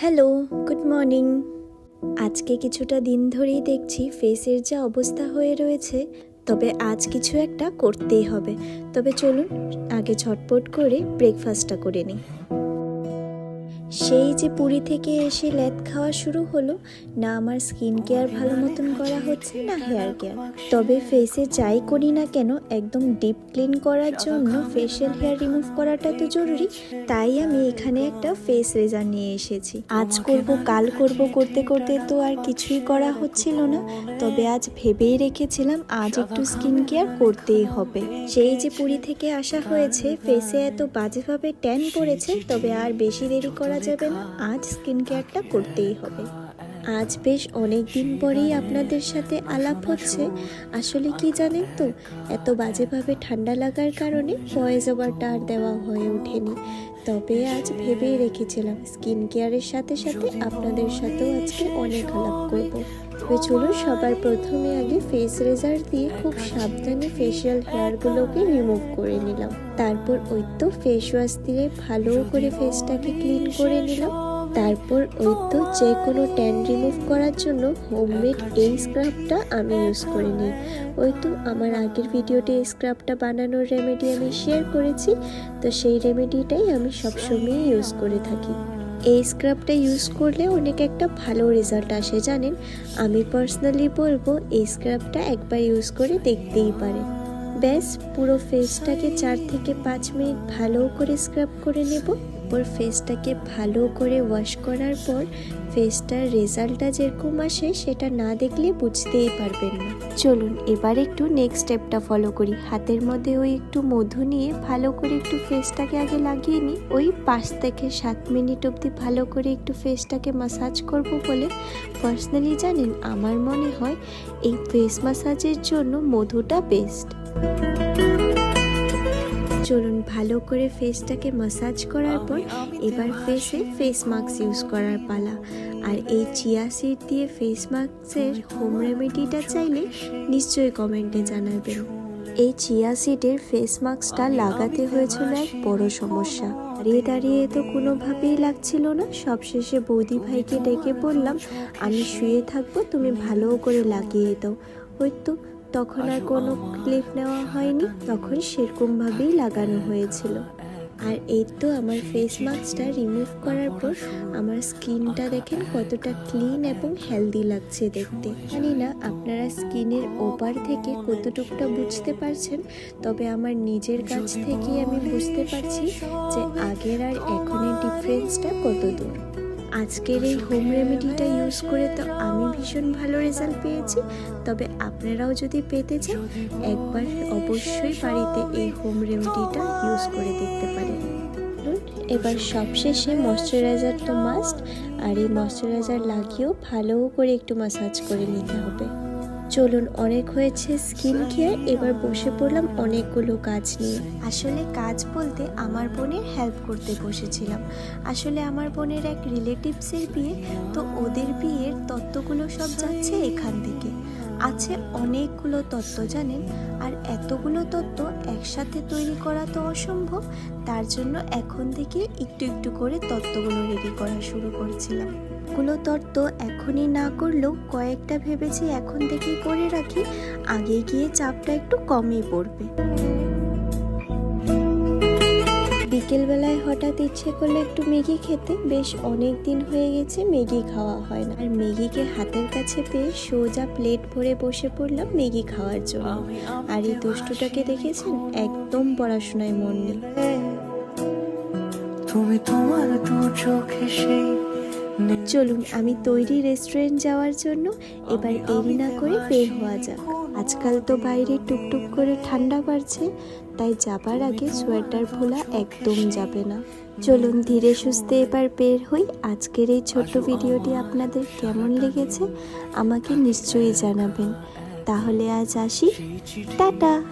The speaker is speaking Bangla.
Hello, good morning. আজকে কিছুটা দিন ধরেই দেখছি ফেসের যা অবস্থা হয়ে রয়েছে, তবে আজ কিছু একটা করতেই হবে। তবে চলুন, আগে ঝটপট করে ব্রেকফাস্টটা করে নিই। সেই যে পুরী থেকে এসে ল্যাদ খাওয়া শুরু হলো, না আমার স্কিন কেয়ার ভালো মতন করা হচ্ছে, না হেয়ার কেয়ার তবে ফেসে যাই করি না কেন, একদম ডিপ ক্লিন করার জন্য ফেশিয়াল হেয়ার রিমুভ করাটা তো জরুরি, তাই আমি এখানে একটা ফেস রেজার নিয়ে এসেছি। আজ করব, কাল করব করতে করতে তো আর কিছুই করা হচ্ছিল না, তবে আজ ভেবেই রেখেছিলাম আজ একটু স্কিন কেয়ার করতেই হবে। সেই যে পুরী থেকে আসা হয়েছে ফেসে এত বাজেভাবে ট্যান পড়েছে, তবে আর বেশি দেরি করা যাবে না। আজ স্কিন কেয়ারটা করতেই হবে। আজ বেশ অনেক দিন পরেই আপনাদের সাথে আলাপ হচ্ছে। আসলে কি জানেন তো, এত বাজেভাবে ঠান্ডা লাগার কারণে ভয়েস ওভারটা আর দেওয়া হয়ে ওঠেনি। তবে আজ ভেবেই রেখেছিলাম স্কিন কেয়ারের সাথে সাথে আপনাদের সাথেও আজকে অনেক আলাপ করব। তবে চলুন সবার প্রথমে আগে ফেস রেজার দিয়ে খুব সাবধানে ফেশিয়াল হেয়ারগুলোকে রিমুভ করে নিলাম। তারপর ওই তো ফেস ওয়াশ দিয়ে ভালো করে ফেসটাকে ক্লিন করে নিলাম। তারপর ওই তো যে কোনো ট্যান রিমুভ করার জন্য হোমমেড এই স্ক্রাবটা আমি ইউজ করে নিই। ওই তো আমার আগের ভিডিওতে এই স্ক্রাবটা বানানোর রেমেডি আমি শেয়ার করেছি, তো সেই রেমেডিটাই আমি সবসময় ইউজ করে থাকি। এই স্ক্রাবটা ইউজ করলে অনেক একটা ভালো রেজাল্ট আসে জানেন? আমি পার্সোনালি বলব এই স্ক্রাবটা একবার ইউজ করে দেখতেই পারেন। ব্যাস, পুরো ফেসটাকে চার থেকে পাঁচ মিনিট ভালো করে স্ক্রাব করে নেব। ওর ফেসটাকে ভালো করে ওয়াশ করার পর ফেসটার রেজাল্টটা যেরকম আসে, সেটা না দেখলে বুঝতেই পারবেন না। চলুন, এবার একটু নেক্সট স্টেপটা ফলো করি। হাতের মধ্যে ওই একটু মধু নিয়ে ভালো করে একটু ফেসটাকে আগে লাগিয়ে নিই। ওই পাঁচ থেকে সাত মিনিট অবধি ভালো করে একটু ফেসটাকে মাসাজ করব বলে। পার্সোনালি জানেন, আমার মনে হয় এই ফেস মাসাজের জন্য মধুটা বেস্ট চলুন ভালো করে ফেসটাকে মাসাজ করার পর এবার ফেসে ফেস মাস্ক ইউজ করার পালা। আর এই চিয়া সিড দিয়ে ফেস মাস্কের হোম রেমেডিটা চাইলে নিশ্চয়ই কমেন্টে জানাবেন এই চিয়া সিডের ফেস মাস্কটা লাগাতে হয়েছিল এক বড় সমস্যা। দাঁড়িয়ে দাঁড়িয়ে তো কোনোভাবেই লাগছিল না। সবশেষে বৌদি ভাইকে ডেকে বললাম আমি শুয়ে থাকব তুমি ভালো করে লাগিয়ে দাও। ওই তো তখন আর কোনো ক্লিপ নেওয়া হয়নি তখন সেরকমভাবেই লাগানো হয়েছিল। আর এই তো আমার ফেস মাস্কটা রিমুভ করার পর আমার স্কিনটা দেখেন কতটা ক্লিন এবং হেলদি লাগছে দেখতে। জানি না আপনারা স্কিনের ওপার থেকে কতটুকুটা বুঝতে পারছেন তবে আমার নিজের কাছ থেকেই আমি বুঝতে পারছি যে আগের আর এখনের ডিফারেন্সটা কত দূর। আজকের এই হোম রেমেডিটা ইউজ করে তো আমি ভীষণ ভালো রেজাল্ট পেয়েছি। তবে আপনারাও যদি পেতে চান, একবার অবশ্যই বাড়িতে এই হোম রেমেডিটা ইউজ করে দেখতে পারেন। এবার সবশেষে ময়শ্চারাইজার তো মাস্ট আর এই ময়শ্চারাইজার লাগিয়েও ভালো করে একটু মাসাজ করে নিতে হবে। চলুন, অনেক হয়েছে স্কিন কেয়ার, এবার বসে পড়লাম অনেকগুলো কাজ নিয়ে। আসলে কাজ বলতে আমার বোনের হেল্প করতে বসেছিলাম। আসলে আমার বোনের এক রিলেটিভসের বিয়ে, তো ওদের বিয়ের তত্ত্বগুলো সব যাচ্ছে এখান থেকে। আছে অনেকগুলো তত্ত্ব, জানেন? আর এতগুলো তত্ত্ব একসাথে তৈরি করা তো অসম্ভব, তার জন্য এখন থেকে একটু একটু করে তত্ত্বগুলো রেডি করা শুরু করছিলাম। গুলো তত্ত্ব এখনই না করলেও কয়েকটা ভেবেছি এখন থেকেই করে রাখি, আগে গিয়ে চাপটা একটু কমই পড়বে। বিকেলবেলায় হঠাৎ ইচ্ছে করল একটু ম্যাগি খেতে, বেশ অনেক দিন হয়ে গেছে ম্যাগি খাওয়া হয় না। আর ম্যাগিকে হাতের কাছে পেয়ে সোজা প্লেট ভরে বসে পড়লাম ম্যাগি খাওয়ার জন্য। আর এই দুষ্টুটাকে দেখেছেন? একদম পড়াশোনায় মন নেই। তুমি তোমার দু চোখে সেই চলুন আমি তৈরি রেস্টুরেন্ট যাওয়ার জন্য এবার দেরি না করে বের হওয়া যাক। আজকাল তো বাইরে টুকটুক করে ঠান্ডা বাড়ছে তাই যাবার আগে সোয়েটার ভোলা একদম যাবে না। চলুন ধীরে সুস্থে এবার বের হই। আজকের এই ছোট্ট ভিডিওটি আপনাদের কেমন লেগেছে আমাকে নিশ্চয়ই জানাবেন। তাহলে আজ আসি। টাটা!